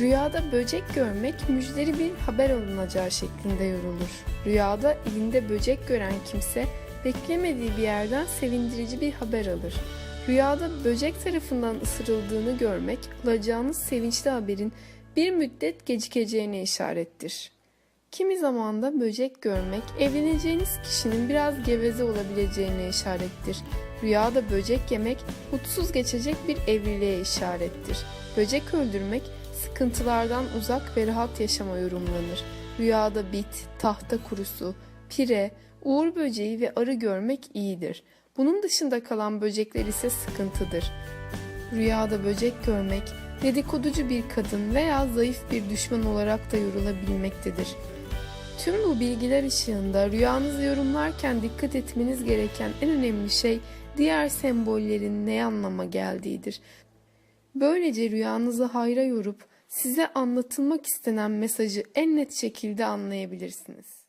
Rüyada böcek görmek müjdeli bir haber alınacağı şeklinde yorulur. Rüyada elinde böcek gören kimse beklemediği bir yerden sevindirici bir haber alır. Rüyada böcek tarafından ısırıldığını görmek alacağınız sevinçli haberin bir müddet gecikeceğine işarettir. Kimi zaman da böcek görmek evleneceğiniz kişinin biraz geveze olabileceğine işarettir. Rüyada böcek yemek mutsuz geçecek bir evliliğe işarettir. Böcek öldürmek sıkıntılardan uzak ve rahat yaşama yorumlanır. Rüyada bit, tahta kurusu, pire, uğur böceği ve arı görmek iyidir. Bunun dışında kalan böcekler ise sıkıntıdır. Rüyada böcek görmek dedikoducu bir kadın veya zayıf bir düşman olarak da yorulabilmektedir. Tüm bu bilgiler ışığında rüyanızı yorumlarken dikkat etmeniz gereken en önemli şey diğer sembollerin ne anlama geldiğidir. Böylece rüyanızı hayra yorup size anlatılmak istenen mesajı en net şekilde anlayabilirsiniz.